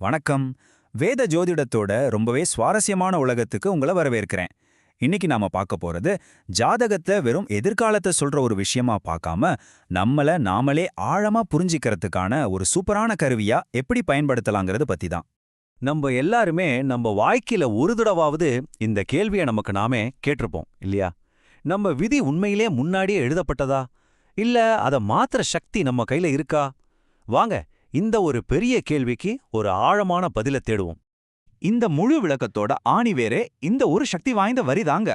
வணக்கம். வேத ஜோதிடத்தோட ரொம்பவே சுவாரஸ்யமான உலகத்துக்கு உங்களை வரவேற்கிறேன். இன்னைக்கு நாம பார்க்க போறது ஜாதகத்தை வெறும் எதிர்காலத்தை சொல்ற ஒரு விஷயமா பார்க்காம நம்மள நாமளே ஆழமா புரிஞ்சிக்கிறதுக்கான ஒரு சூப்பரான கருவியா எப்படி பயன்படுத்தலாங்கிறது பத்தி தான். நம்ம எல்லாருமே நம்ம வாழ்க்கையில ஒரு தடவாவது இந்த கேள்வியை நமக்கு நாமே கேட்டிருப்போம் இல்லையா? நம்ம விதி உண்மையிலே முன்னாடியே எழுதப்பட்டதா? இல்ல அத மாத்திர சக்தி நம்ம கையில இருக்கா? வாங்க இந்த ஒரு பெரிய கேள்விக்கு ஒரு ஆழமான பதில தேடுவோம். இந்த முழு விளக்கத்தோட ஆணிவேரே இந்த ஒரு சக்தி வாய்ந்த வரிதாங்க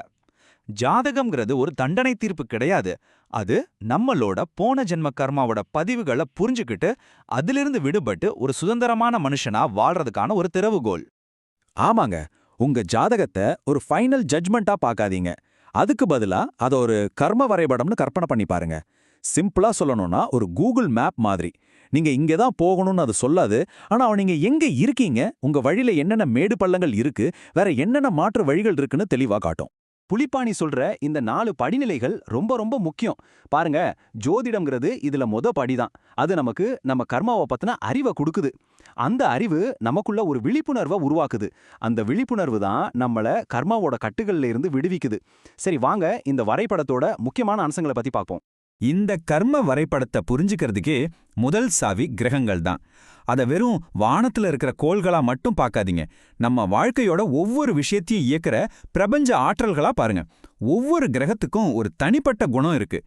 ஜாதகம்ங்கிறது ஒரு தண்டனை தீர்ப்பு கிடையாது. அது நம்மளோட போன ஜென்ம கர்மாவோட பதிவுகளை புரிஞ்சுக்கிட்டு அதிலிருந்து விடுபட்டு ஒரு சுதந்திரமான மனுஷனா வாழ்றதுக்கான ஒரு திறவுகோல். ஆமாங்க உங்க ஜாதகத்தை ஒரு ஃபைனல் ஜட்ஜ்மெண்ட்டா பார்க்காதீங்க. அதுக்கு பதிலா அதை ஒரு கர்ம வரைபடம்னு கற்பனை பண்ணி பாருங்க. சிம்பிளா சொல்லணும்னா ஒரு கூகுள் மேப் மாதிரி. நீங்க இங்கே தான் போகணும்னு அது சொல்லாது. ஆனா நீங்க எங்க இருக்கீங்க? உங்க வழியில என்னென்ன மேடு பள்ளங்கள் இருக்கு? வேற என்னென்ன மாற்று வழிகள் இருக்குன்னு தெளிவா காட்டும். புலிப்பாணி சொல்ற இந்த நாலு படிநிலைகள் ரொம்ப ரொம்ப முக்கியம். பாருங்க ஜோதிடம்ங்கிறது இதுல மொத படிதான். அது நமக்கு நம்ம கர்மாவை பத்தின அறிவை கொடுக்குது. அந்த அறிவு நமக்குள்ள ஒரு விழிப்புணர்வை உருவாக்குது. அந்த விழிப்புணர்வு தான் நம்மள கர்மாவோட கட்டுகள்ல இருந்து விடுவிக்குது. சரி வாங்க இந்த வரைபடத்தோட முக்கியமான அம்சங்களை பத்தி பார்ப்போம். இந்த கர்ம வரைபடத்தை புரிஞ்சுக்கிறதுக்கே முதல் சாவி கிரகங்கள் தான் அதை வெறும் வானத்துல இருக்கிற கோள்களா மட்டும் பார்க்காதீங்க. நம்ம வாழ்க்கையோட ஒவ்வொரு விஷயத்தையும் இயக்குற பிரபஞ்ச ஆற்றல்களா பாருங்க. ஒவ்வொரு கிரகத்துக்கும் ஒரு தனிப்பட்ட குணம் இருக்கு.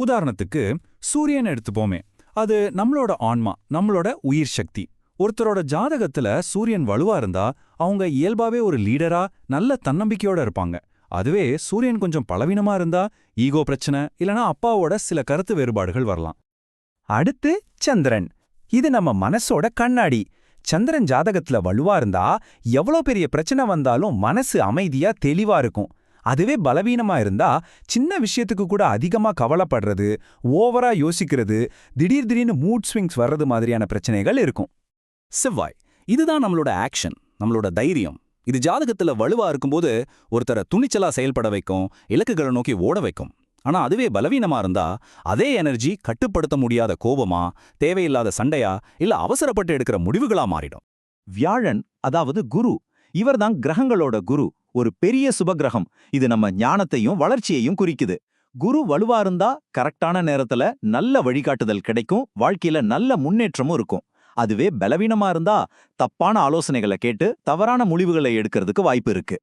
உதாரணத்துக்கு சூரியன் எடுத்துப்போமே. அது நம்மளோட ஆன்மா நம்மளோட உயிர் சக்தி. ஒருத்தரோட ஜாதகத்துல சூரியன் வலுவா இருந்தா அவங்க இயல்பாவே ஒரு லீடரா நல்ல தன்னம்பிக்கையோட இருப்பாங்க. அதுவே சூரியன் கொஞ்சம் பலவீனமா இருந்தா ஈகோ பிரச்சனை இல்லனா அப்பாவோட சில கருத்து வேறுபாடுகள் வரலாம். அடுத்து சந்திரன். இது நம்ம மனசோட கண்ணாடி. சந்திரன் ஜாதகத்துல வலுவா இருந்தா எவ்வளோ பெரிய பிரச்சனை வந்தாலும் மனசு அமைதியா தெளிவா இருக்கும். அதுவே பலவீனமா இருந்தா சின்ன விஷயத்துக்கு கூட அதிகமா கவலைப்படுறது ஓவரா யோசிக்கிறது திடீர் திடீர்னு மூட் ஸ்விங்ஸ் வர்றது மாதிரியான பிரச்சனைகள் இருக்கும். செவ்வாய். இதுதான் நம்மளோட ஆக்ஷன் நம்மளோட தைரியம். இது ஜாதகத்துல வலுவா இருக்கும்போது ஒருத்தரை துணிச்சலா செயல்பட வைக்கும் இலக்குகளை நோக்கி ஓட வைக்கும். ஆனா அதுவே பலவீனமா இருந்தா அதே எனர்ஜி கட்டுப்படுத்த முடியாத கோபமா தேவையில்லாத சண்டையா இல்ல அவசரப்பட்டு எடுக்கிற முடிவுகளா மாறிடும். வியாழன் அதாவது குரு இவர்தான் கிரகங்களோட குரு ஒரு பெரிய சுபகிரகம். இது நம்ம ஞானத்தையும் வளர்ச்சியையும் குறிக்குது. குரு வலுவா இருந்தா கரெக்டான நேரத்துல நல்ல வழிகாட்டுதல் கிடைக்கும் வாழ்க்கையில நல்ல முன்னேற்றமும் இருக்கும். அதுவே பலவீனமா இருந்தா தப்பான ஆலோசனைகளை கேட்டு தவறான முடிவுகளை எடுக்கிறதுக்கு வாய்ப்பு இருக்கு.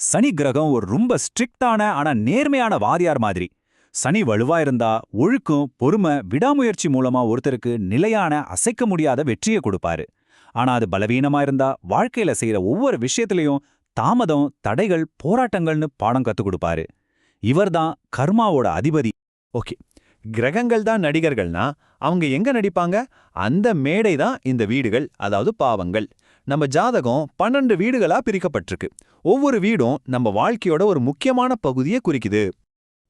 சனி கிரகம் ஒரு ரொம்ப ஸ்ட்ரிக்டான ஆனா நேர்மையான வாரியார் மாதிரி. சனி வலுவா இருந்தா ஒழுக்கம் பொறுமை விடாமுயற்சி மூலமா ஒருத்தருக்கு நிலையான அசைக்க முடியாத வெற்றியை கொடுப்பாரு. ஆனா அது பலவீனமா இருந்தா வாழ்க்கையில செய்யற ஒவ்வொரு விஷயத்திலையும் தாமதம் தடைகள் போராட்டங்கள்னு பாடம் கத்துக் கொடுப்பாரு. இவர்தான் கர்மாவோட அதிபதி. ஓகே. கிரகங்கள் தான் நடிகர்கள்னா அவங்க எங்க நடிப்பாங்க? அந்த மேடை தான் இந்த வீடுகள் அதாவது பாவங்கள். நம்ம ஜாதகம் பன்னெண்டு வீடுகளா பிரிக்கப்பட்டிருக்கு. ஒவ்வொரு வீடும் நம்ம வாழ்க்கையோட ஒரு முக்கியமான பகுதியை குறிக்குது.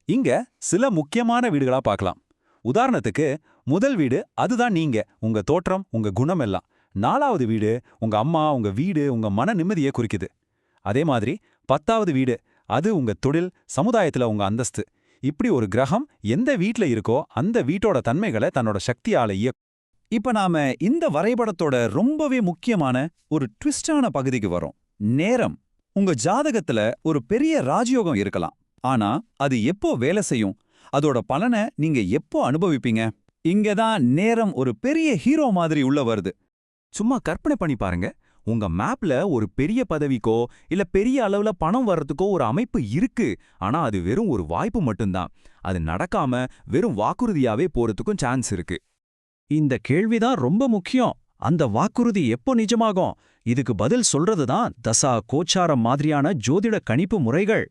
இங்க சில முக்கியமான வீடுகளா பார்க்கலாம். உதாரணத்துக்கு முதல் வீடு அதுதான் நீங்க உங்க தோற்றம் உங்க குணம் எல்லாம். நாலாவது வீடு உங்க அம்மா உங்க வீடு உங்க மன நிம்மதியை குறிக்குது. அதே மாதிரி பத்தாவது வீடு அது உங்க தொழில் சமுதாயத்துல உங்க அந்தஸ்து. இப்படி ஒரு கிரகம் எந்த வீட்ல இருக்கோ அந்த வீட்டோட தன்மைகளை தன்னோட சக்தியால இயக்கும். இப்ப நாம இந்த வரைபடத்தோட ரொம்பவே முக்கியமான ஒரு ட்விஸ்டான பகுதிக்கு வரோம். நேரம். உங்க ஜாதகத்துல ஒரு பெரிய ராஜயோகம் இருக்கலாம். ஆனா அது எப்போ வேலை செய்யும்? அதோட பலனை நீங்க எப்போ அனுபவிப்பீங்க? இங்கதான் நேரம் ஒரு பெரிய ஹீரோ மாதிரி உள்ள வருது. சும்மா கற்பனை பண்ணி பாருங்க. உங்க மேப்ல ஒரு பெரிய பதவிக்கோ இல்ல பெரிய அளவுல பணம் வர்றதுக்கோ ஒரு அமைப்பு இருக்கு. ஆனா அது வெறும் ஒரு வாய்ப்பு மட்டும்தான். அது நடக்காம வெறும் வாக்குறுதியாவே போறதுக்கும் சான்ஸ் இருக்கு. இந்த கேள்விதான் ரொம்ப முக்கியம். அந்த வாக்குறுதி எப்போ நிஜமாகும்? இதுக்கு பதில் சொல்றதுதான் தசா கோச்சாரம் மாதிரியான ஜோதிட கணிப்பு முறைகள்.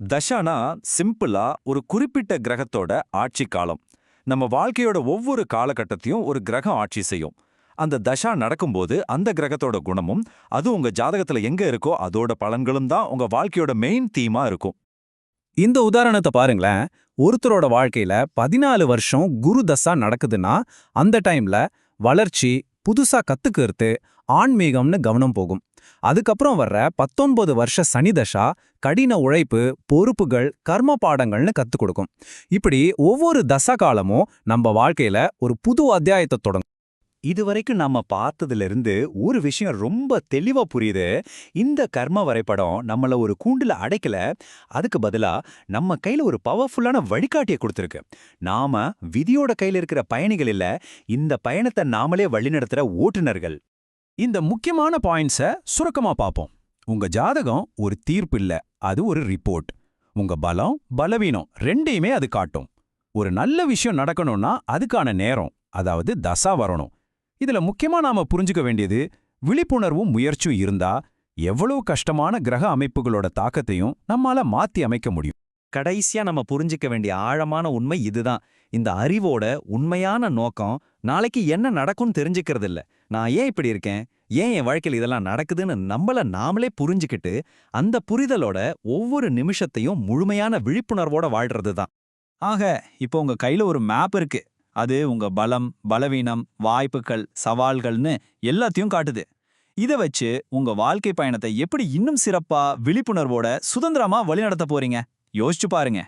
தசானா சிம்பிளா ஒரு குறிப்பிட்ட கிரகத்தோட ஆட்சி காலம். நம்ம வாழ்க்கையோட ஒவ்வொரு காலகட்டத்தையும் ஒரு கிரகம் ஆட்சி செய்யும். அந்த தசா நடக்கும்போது அந்த கிரகத்தோட குணமும் அது உங்க ஜாதகத்துல எங்க இருக்கோ அதோட பலன்களும் தான் உங்க வாழ்க்கையோட மெயின் தீமா இருக்கும். இந்த உதாரணத்தை பாருங்களேன். ஒருத்தரோட வாழ்க்கையில பதினாலு வருஷம் குரு தசா நடக்குதுன்னா அந்த டைம்ல வளர்ச்சி புதுசா கத்துக்கிறது ஆன்மீகம்னு கவனம் போகும். அதுக்கப்புறம் வர்ற பத்தொன்பது வருஷ சனிதசா கடின உழைப்பு பொறுப்புகள் கர்ம பாடங்கள்னு கத்துக் கொடுக்கும். இப்படி ஒவ்வொரு தசா காலமும் நம்ம வாழ்க்கையில ஒரு புது அத்தியாயத்தை தொடங்கும். இதுவரைக்கும் நாம பார்த்ததுல இருந்து ஒரு விஷயம் ரொம்ப தெளிவா புரியுது. இந்த கர்ம வரைபடம் நம்மள ஒரு கூண்டுல அடைக்கல. அதுக்கு பதிலா நம்ம கையில ஒரு பவர்ஃபுல்லான வழிகாட்டியை கொடுத்துருக்கு. நாம விதியோட கையில இருக்கிற பயணிகள் இல்லை இந்த பயணத்தை நாமளே வழிநடத்துற ஓட்டுநர்கள். இந்த முக்கியமான பாயிண்ட்ஸை சுருக்கமாக பார்ப்போம். உங்க ஜாதகம் ஒரு தீர்ப்பு இல்ல அது ஒரு ரிப்போர்ட் உங்க பலம் பலவீனம் ரெண்டையுமே அது காட்டும். ஒரு நல்ல விஷயம் நடக்கணும்னா அதுக்கான நேரம் அதாவது தசா வரணும். இதுல முக்கியமா நாம புரிஞ்சுக்க வேண்டியது விழிப்புணர்வும் முயற்சியும் இருந்தா எவ்வளவு கஷ்டமான கிரக அமைப்புகளோட தாக்கத்தையும் நம்மால மாத்தி அமைக்க முடியும். கடைசியா நம்ம புரிஞ்சிக்க வேண்டிய ஆழமான உண்மை இதுதான். இந்த அறிவோட உண்மையான நோக்கம் நாளைக்கு என்ன நடக்கும்னு தெரிஞ்சுக்கிறது இல்ல நான் ஏன் இப்படி இருக்கேன்? ஏன் என் வாழ்க்கையில் இதெல்லாம் நடக்குதுன்னு நம்மள நாமளே புரிஞ்சுக்கிட்டு அந்த புரிதலோட ஒவ்வொரு நிமிஷத்தையும் முழுமையான விழிப்புணர்வோட வாழ்றது தான் ஆக இப்போ உங்க கையில ஒரு மேப் இருக்கு. அது உங்க பலம் பலவீனம் வாய்ப்புகள் சவால்கள்னு எல்லாத்தையும் காட்டுது. இதை வச்சு உங்க வாழ்க்கை பயணத்தை எப்படி இன்னும் சிறப்பா விழிப்புணர்வோட சுதந்திரமா வழிநடத்த போறீங்க? யோசிச்சு பாருங்க.